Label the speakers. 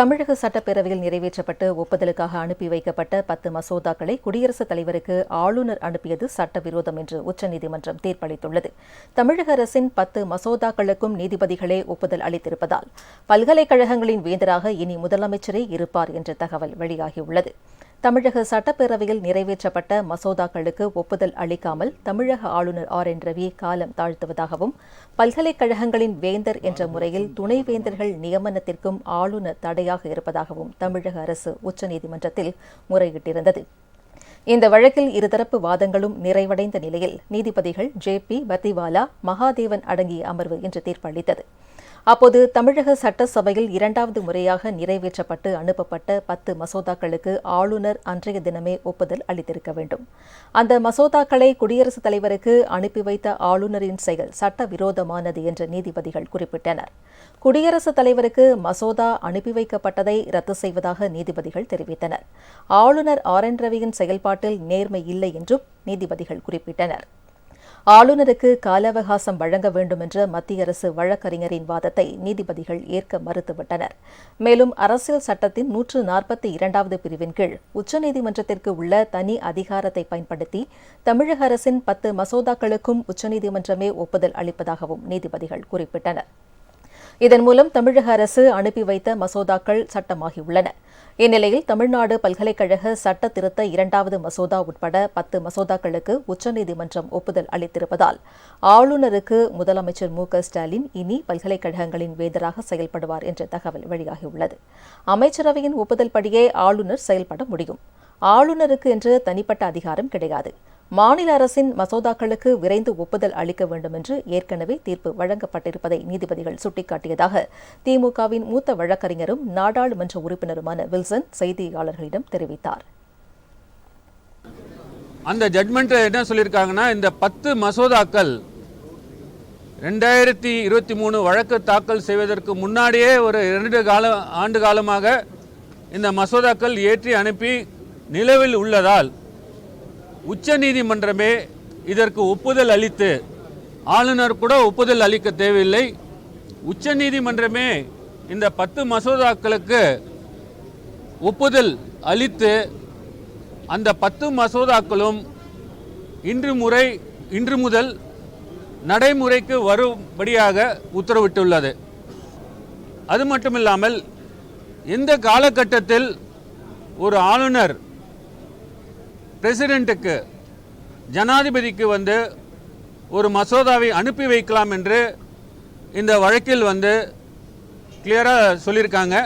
Speaker 1: தமிழக சட்டப்பேரவையில் நிறைவேற்றப்பட்டு ஒப்புதலுக்காக அனுப்பி வைக்கப்பட்ட பத்து மசோதாக்களை குடியரசுத் தலைவருக்கு ஆளுநர் அனுப்பியது சட்டவிரோதம் என்று உச்சநீதிமன்றம் தீர்ப்பளித்துள்ளது. தமிழக அரசின் பத்து மசோதாக்களுக்கும் நீதிபதிகளே ஒப்புதல் அளித்திருப்பதால் பல்கலைக்கழகங்களின் வேந்தராக இனி முதலமைச்சரே இருப்பார் என்ற தகவல் வெளியாகியுள்ளது. தமிழக சட்டப்பேரவையில் நிறைவேற்றப்பட்ட மசோதாக்களுக்கு ஒப்புதல் அளிக்காமல் தமிழக ஆளுநர் ஆர் என் ரவி காலம் தாழ்த்துவதாகவும் பல்கலைக்கழகங்களின் வேந்தர் என்ற முறையில் துணைவேந்தர்கள் நியமனத்திற்கும் ஆளுநர் தடையாக இருப்பதாகவும் தமிழக அரசு உச்சநீதிமன்றத்தில் முறையிட்டிருந்தது. இந்த வழக்கில் இருதரப்பு வாதங்களும் நிறைவடைந்த நிலையில் நீதிபதிகள் ஜே பி பத்திவாலா மகாதேவன் அடங்கிய அமர்வு இன்று தீர்ப்பளித்தது. அப்போது தமிழக சட்டசபையில் இரண்டாவது முறையாக நிறைவேற்றப்பட்டு அனுப்பப்பட்ட பத்து மசோதாக்களுக்கு ஆளுநர் அன்றைய தினமே ஒப்புதல் அளித்திருக்க வேண்டும். அந்த மசோதாக்களை குடியரசுத் தலைவருக்கு அனுப்பி வைத்த ஆளுநரின் செயல் சட்டவிரோதமானது என்று நீதிபதிகள் குறிப்பிட்டனர். குடியரசுத் தலைவருக்கு மசோதா அனுப்பி வைக்கப்பட்டதை ரத்து செய்வதாக நீதிபதிகள் தெரிவித்தனர். ஆளுநர் ஆர் என் ரவியின் செயல்பாட்டில் நேர்மை இல்லை என்றும் நீதிபதிகள் குறிப்பிட்டனர். ஆளுநருக்கு கால அவகாசம் வழங்க வேண்டும் என்ற மத்திய அரசு வழக்கறிஞரின் வாதத்தை நீதிபதிகள் ஏற்க மறுத்துவிட்டனர். மேலும் அரசியல் சட்டத்தின் நூற்று நாற்பத்தி இரண்டாவது பிரிவின் கீழ் உச்சநீதிமன்றத்திற்கு உள்ள தனி அதிகாரத்தை பயன்படுத்தி தமிழக அரசின் பத்து மசோதாக்களுக்கும் உச்சநீதிமன்றமே ஒப்புதல் அளிப்பதாகவும் நீதிபதிகள் குறிப்பிட்டனர். இதன் மூலம் தமிழக அரசு அனுப்பி வைத்த மசோதாக்கள் சட்டமாகியுள்ளன. இந்நிலையில் தமிழ்நாடு பல்கலைக்கழக சட்ட திருத்த இரண்டாவது மசோதா உட்பட பத்து மசோதாக்களுக்கு உச்சநீதிமன்றம் ஒப்புதல் அளித்திருப்பதால் ஆளுநருக்கு முதலமைச்சர் மு ஸ்டாலின் இனி பல்கலைக்கழகங்களின் வேந்தராக செயல்படுவார் என்ற தகவல் வெளியாகியுள்ளது. அமைச்சரவையின் ஒப்புதல் படியே ஆளுநர் செயல்பட முடியும். ஆளுநருக்கு என்று தனிப்பட்ட அதிகாரம் கிடையாது. மாநில அரசின் மசோதாக்களுக்கு விரைந்து ஒப்புதல் அளிக்க வேண்டும் என்று ஏற்கனவே தீர்ப்பு வழங்கப்பட்டிருப்பதை நீதிபதிகள் சுட்டிக்காட்டியதாக திமுகவின் மூத்த வழக்கறிஞரும் நாடாளுமன்ற உறுப்பினருமான வில்சன் செய்தியாளர்களிடம் தெரிவித்தார்.
Speaker 2: அந்த ஜட்மெண்ட்டில் என்ன சொல்லியிருக்காங்கன்னா இந்த பத்து மசோதாக்கள் ரெண்டாயிரத்தி இருபத்தி மூணு வழக்கு தாக்கல் செய்வதற்கு முன்னாடியே ஒரு இரண்டு கால ஆண்டு காலமாக இந்த மசோதாக்கள் ஏற்றி அனுப்பி நிலவில் உள்ளதால் உச்ச நீதிமன்றமே இதற்கு ஒப்புதல் அளித்து ஆளுநர் கூட ஒப்புதல் அளிக்க தேவையில்லை. உச்ச நீதிமன்றமே இந்த பத்து மசோதாக்களுக்கு ஒப்புதல் அளித்து அந்த பத்து மசோதாக்களும் இன்று முறை இன்று முதல் நடைமுறைக்கு வரும்படியாக உத்தரவிட்டுள்ளது. அது மட்டுமில்லாமல் எந்த காலகட்டத்தில் ஒரு ஆளுநர் பிரசிடெண்ட்டுக்கு ஜனாதிபதிக்கு வந்து ஒரு மசோதாவை அனுப்பி வைக்கலாம் என்று இந்த வழக்கில் வந்து கிளியராக சொல்லியிருக்காங்க.